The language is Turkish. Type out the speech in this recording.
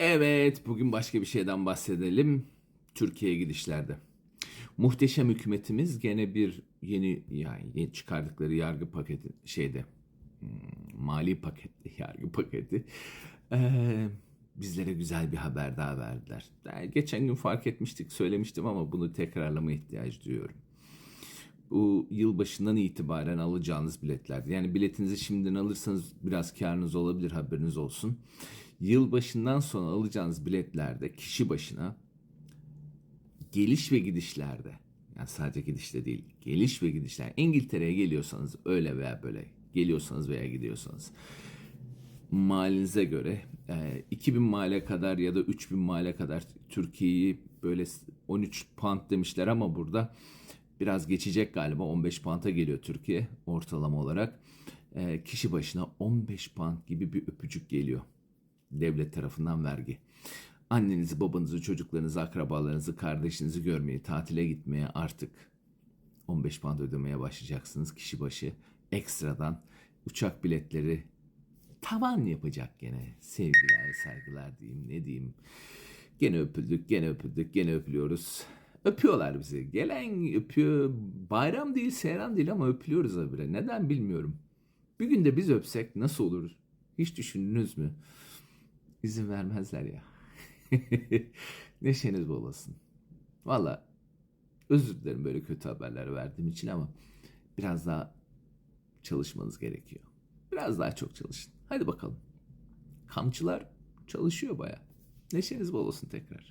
Evet, bugün başka bir şeyden bahsedelim. Türkiye'ye gidişlerde. Muhteşem hükümetimiz gene bir yeni yani yeni çıkardıkları yargı paketi şeyde hmm, mali paketli yargı paketi eee, bizlere güzel bir haber daha verdiler. Yani geçen gün fark etmiştik, söylemiştim ama bunu tekrarlama ihtiyacı duyuyorum. Bu yılbaşından itibaren alacağınız biletler. Yani biletinizi şimdiden alırsanız biraz karınız olabilir haberiniz olsun. Yılbaşından sonra alacağınız biletlerde kişi başına geliş ve gidişlerde yani sadece gidişte değil geliş ve gidişler İngiltere'ye geliyorsanız öyle veya böyle geliyorsanız veya gidiyorsanız malinize göre e, 2000 male kadar ya da 3000 male kadar Türkiye'yi böyle 13 pound demişler ama burada biraz geçecek galiba 15 pound'a geliyor Türkiye ortalama olarak. Kişi başına 15 pound gibi bir öpücük geliyor devlet tarafından vergi. Annenizi, babanızı, çocuklarınızı, akrabalarınızı, kardeşinizi görmeye, tatile gitmeye artık 15 pound ödemeye başlayacaksınız kişi başı. Ekstradan uçak biletleri tavan yapacak gene. Sevgiler, saygılar diyeyim, ne diyeyim. Gene öpüldük, gene öpüldük, gene öpülüyoruz. Öpüyorlar bizi. Gelen öpüyor. Bayram değil, seyran değil ama öpülüyoruz habire. Neden bilmiyorum. Bir gün de biz öpsek nasıl olur? Hiç düşündünüz mü? İzin vermezler ya. Neşeniz bol olsun. Valla özür dilerim böyle kötü haberler verdiğim için ama biraz daha çalışmanız gerekiyor. Biraz daha çok çalışın. Hadi bakalım. Kamçılar çalışıyor baya. Neşeniz bol olsun tekrar.